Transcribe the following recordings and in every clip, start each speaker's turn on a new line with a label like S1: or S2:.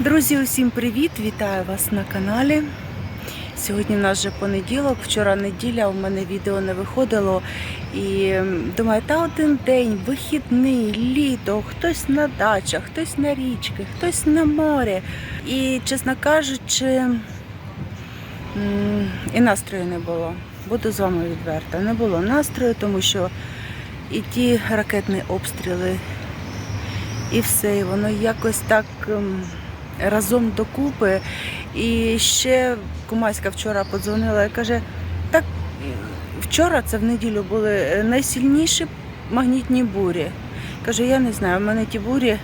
S1: Друзі, усім привіт! Вітаю вас на каналі. Сьогодні в нас вже понеділок, вчора неділя, у мене відео не виходило. І думаю, та один день, вихідний, літо, хтось на дачах, хтось на річки, хтось на морі. І, чесно кажучи, і настрою не було. Буду з вами відверта. Не було настрою, тому що і ті ракетні обстріли, і все, і воно якось так. Разом докупи. І ще Кумаська вчора подзвонила і каже: так вчора це в неділю були найсильніші магнітні бурі. Каже, я не знаю, в мене ті бурі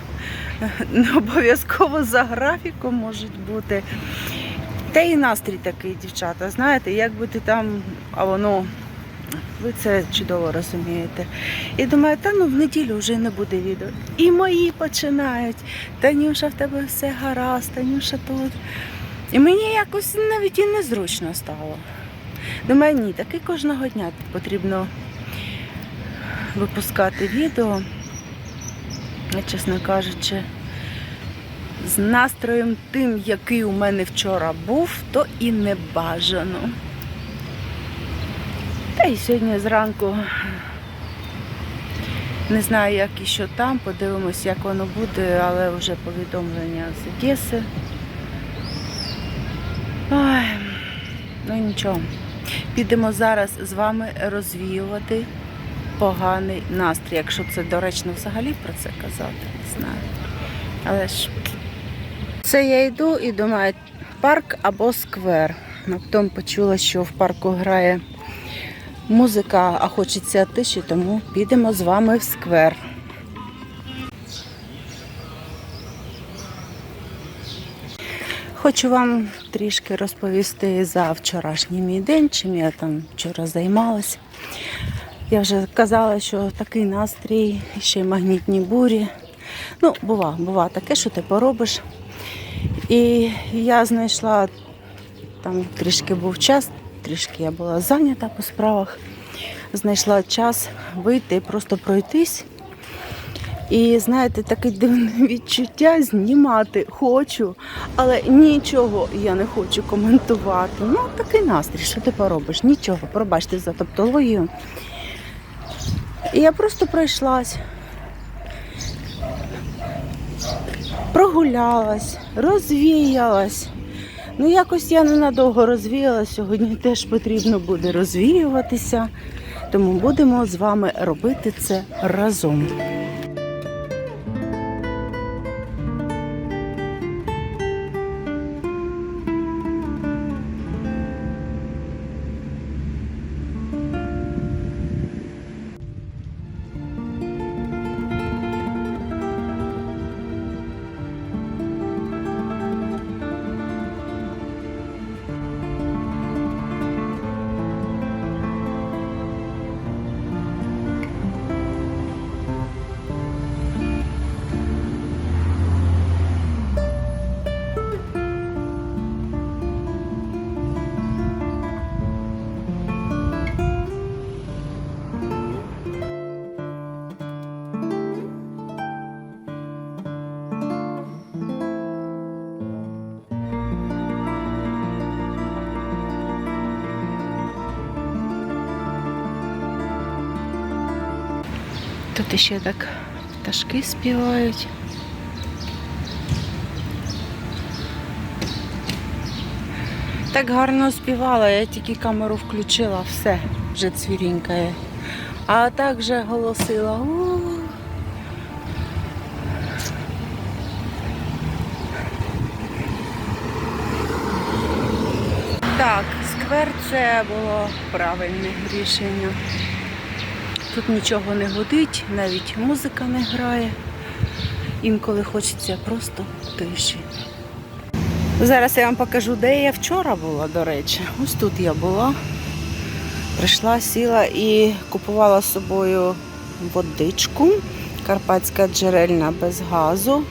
S1: не обов'язково за графіком можуть бути. Та і настрій такий, дівчата, знаєте, як би ти там, а воно. Ви це чудово розумієте. І думаю, та ну в неділю вже не буде відео. І мої починають. Танюша, в тебе все гаразд, Танюша тут. І мені якось навіть і незручно стало. Думаю, ні, таки кожного дня потрібно випускати відео. Чесно кажучи, з настроєм тим, який у мене вчора був, то і не бажано. Та й сьогодні зранку не знаю, як і що там, подивимось, як воно буде, але вже повідомлення з Одеси. Ой, ну нічого. Підемо зараз з вами розвіювати поганий настрій, якщо це доречно взагалі про це казати, не знаю. Але ж це я йду і думаю, парк або сквер. А потім почула, що в парку грає музика, а хочеться тиші, тому підемо з вами в сквер. Хочу вам трішки розповісти за вчорашній мій день, чим я там вчора займалась. Я вже казала, що такий настрій, ще й магнітні бурі. Ну, бува, бува таке, що ти поробиш. І я знайшла там трішки був час, трішки я була зайнята по справах. Знайшла час вийти, просто пройтись. І знаєте, таке дивне відчуття знімати хочу, але нічого я не хочу коментувати. Ну, такий настрій, що ти поробиш? Нічого, пробачте за топтологію. І я просто пройшлась, прогулялась, розвіялась. Ну, якось я ненадовго розвіяла, сьогодні теж потрібно буде розвіюватися, тому будемо з вами робити це разом. Тут ще так пташки співають. Так гарно співала, я тільки камеру включила, все, вже цвірінькає. А так вже голосила. Так, сквер це було правильне рішення. Тут нічого не гудить, навіть музика не грає. Інколи хочеться просто тиші. Зараз я вам покажу, де я вчора була, до речі. Ось тут я була. Прийшла, сіла і купувала з собою водичку. Карпатська джерельна без газу.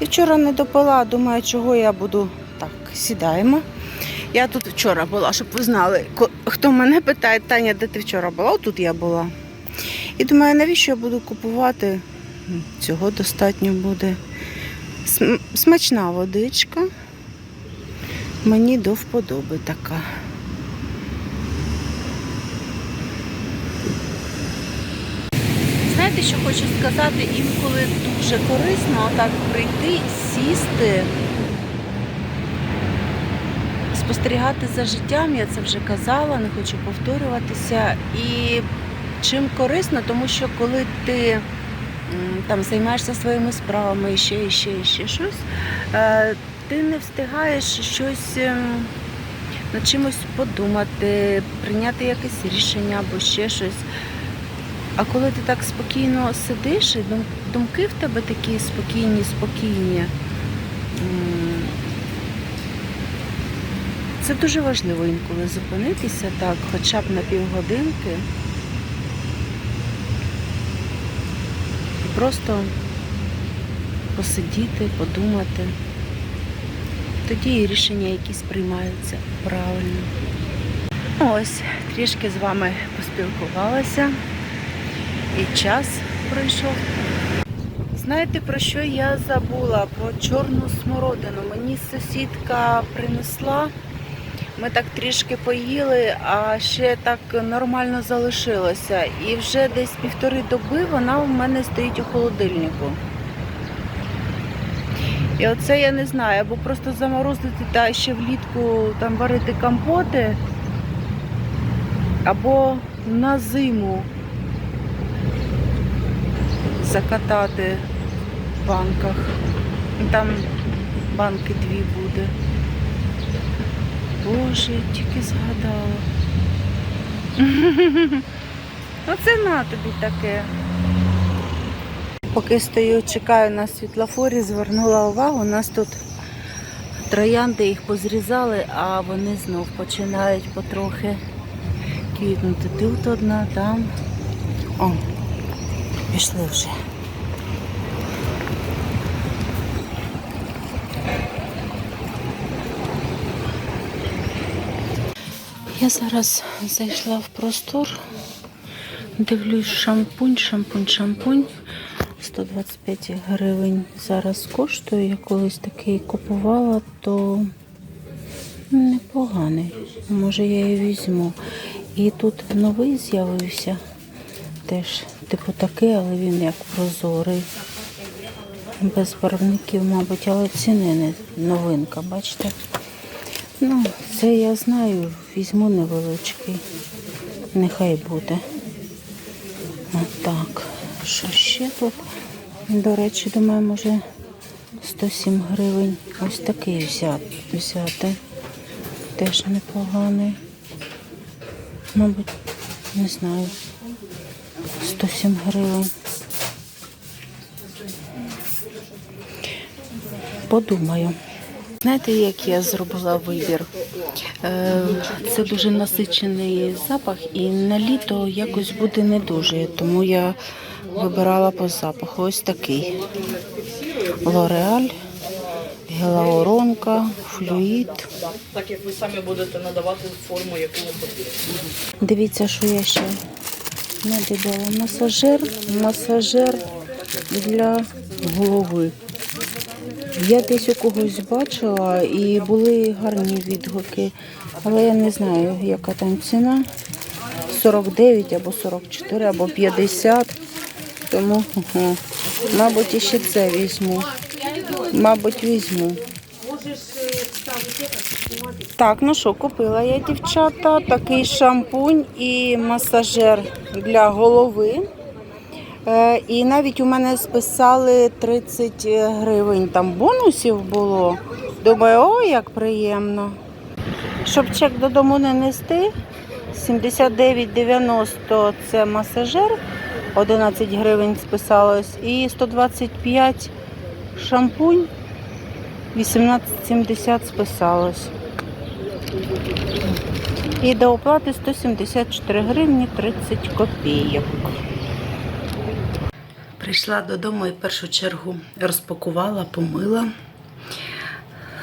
S1: І вчора не допила, думаю, чого я буду. Так, сідаємо. Я тут вчора була, щоб ви знали. Хто мене питає, Таня, де ти вчора була? Отут я була. І думаю, навіщо я буду купувати? Цього достатньо буде. Смачна водичка. Мені до вподоби така. Знаєте, що хочу сказати? Інколи дуже корисно так прийти, сісти, спостерігати за життям, я це вже казала, не хочу повторюватися. І чим корисно, тому що коли ти там займаєшся своїми справами, і ще, і ще, і ще щось, е, ти не встигаєш щось ем, над чимось подумати, прийняти якесь рішення або ще щось. А коли ти так спокійно сидиш, і думки в тебе такі спокійні, спокійні. Це дуже важливо інколи зупинитися так, хоча б на півгодинки. Просто посидіти, подумати. Тоді і рішення якісь приймаються правильно. Ось, трішки з вами поспілкувалася і час пройшов. Знаєте, про що я забула? Про чорну смородину. Мені сусідка принесла. Ми так трішки поїли, а ще так нормально залишилося. І вже десь півтори доби вона у мене стоїть у холодильнику. І оце я не знаю, або просто заморозити та ще влітку там варити компоти, або на зиму закатати в банках. Там банки дві буде. Боже, тільки згадала. Оце на тобі таке. Поки стою, чекаю на світлофорі, звернула увагу, у нас тут троянди їх позрізали, а вони знов починають потрохи квітнути. Тут одна, там. О, пішли вже. Я зараз зайшла в простор, дивлюсь шампунь, шампунь, шампунь. 125 гривень зараз коштує. Я колись такий купувала, то непоганий. Може я її візьму. І тут новий з'явився. Теж типу такий, але він як прозорий. Без барвників, мабуть, але ціни не новинка, бачите? Ну, це я знаю, візьму невеличкий. Нехай буде. Отак. Що ще тут? До речі, думаю, може 107 гривень. Ось такий взяти. Теж непоганий. Мабуть, не знаю. 107 гривень. Подумаю. Знаєте, як я зробила вибір? Е, Це дуже насичений запах, і на літо якось буде не дуже. Тому я вибирала по запаху. Ось такий. Лореаль, гелауронка, флюїд.
S2: Так як ви самі будете надавати форму, яку вам потрібно.
S1: Дивіться, що я ще не додала. Масажер, масажер для голови. Я десь у когось бачила і були гарні відгуки, але я не знаю, яка там ціна. 49 або 44, або 50. Тому, ага, мабуть, іще це візьму. Мабуть, візьму. Так, ну що, купила я, дівчата, такий шампунь і масажер для голови. Е, І навіть у мене списали 30 гривень, там бонусів було. Думаю, о, як приємно. Щоб чек додому не нести, 79,90 це масажер, 11 гривень списалось, і 125 шампунь, 18,70 списалось. І до оплати 174 гривні 30 копійок. Прийшла додому і в першу чергу розпакувала, помила.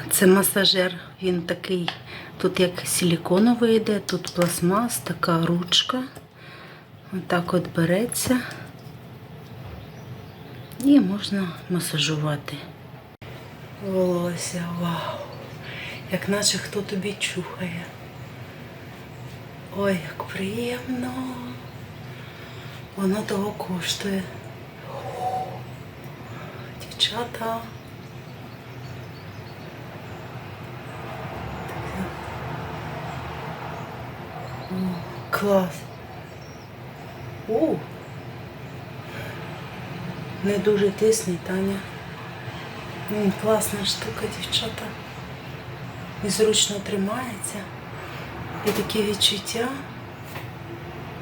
S1: Це масажер, він такий, тут як силіконовий йде, тут пластмас, така ручка. Отак от береться і можна масажувати. волосся. Вау! Як наче хто тобі чухає. Ой, як приємно. Воно того коштує. Дівчата. О, клас. У. Не дуже тисний, Таня. Класна штука, дівчата. І зручно тримається. І такі відчуття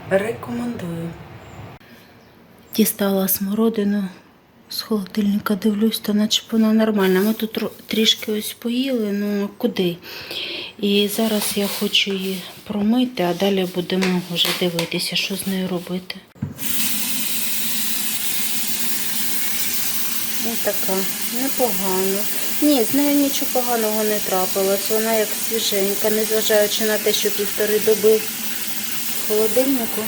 S1: рекомендую. Дістала смородину з холодильника, дивлюсь, то наче вона нормальна. Ми тут трішки ось поїли, ну куди? І зараз я хочу її промити, а далі будемо вже дивитися, що з нею робити. Ось така, непогано. Ні, з нею нічого поганого не трапилось. Вона як свіженька, незважаючи на те, що півтори доби в холодильнику.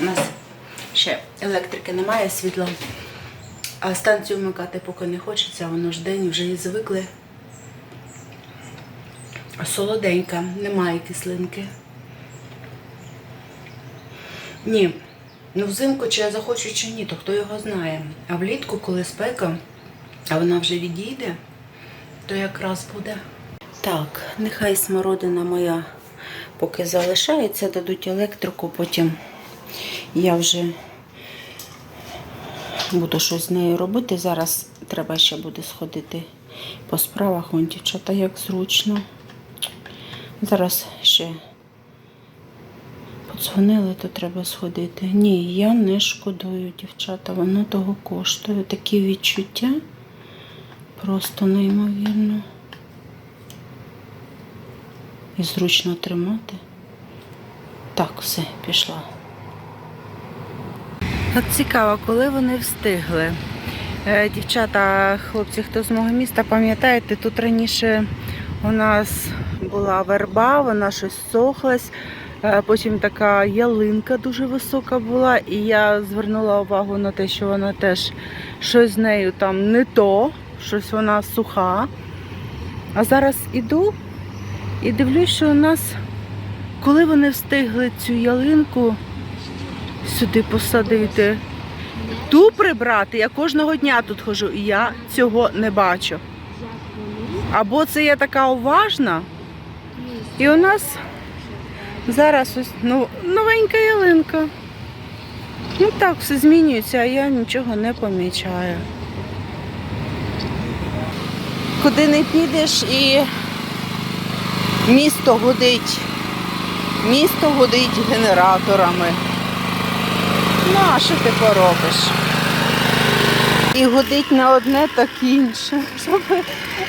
S1: У нас ще електрики немає, світла. А станцію вмикати поки не хочеться, воно ж день вже і звикли. Солоденька, немає кислинки. Ні. Ну, взимку чи я захочу, чи ні, то хто його знає. А влітку, коли спека, а вона вже відійде, то якраз буде. Так, нехай смородина моя поки залишається, дадуть електрику, потім я вже буду щось з нею робити. Зараз треба ще буде сходити по справах. Вон дівчата, як зручно. Зараз ще подзвонили, то треба сходити. Ні, я не шкодую, дівчата, воно того коштує. Такі відчуття просто неймовірно. І зручно тримати. Так, все, пішла. От цікаво, коли вони встигли. Е, Дівчата, хлопці, хто з мого міста, пам'ятаєте, тут раніше у нас була верба, вона щось сохлась. Е, Потім така ялинка дуже висока була, і я звернула увагу на те, що вона теж щось з нею там не то, щось вона суха. А зараз іду і дивлюсь, що у нас, коли вони встигли цю ялинку сюди посадити, ту прибрати, я кожного дня тут ходжу, і я цього не бачу. Або це я така уважна, і у нас зараз ось ну, новенька ялинка. Ну так, все змінюється, а я нічого не помічаю. Куди не підеш і місто гудить. Місто гудить генераторами. Ну, а що ти поробиш? І гудить не одне, так інше. Щоб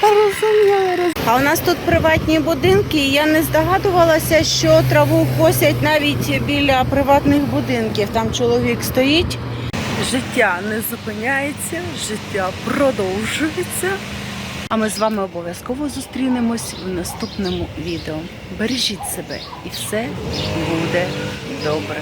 S1: розуміли. роз- А у нас тут приватні будинки, і я не здогадувалася, що траву косять навіть біля приватних будинків. Там чоловік стоїть. Життя не зупиняється, життя продовжується. А ми з вами обов'язково зустрінемось в наступному відео. Бережіть себе і все буде добре.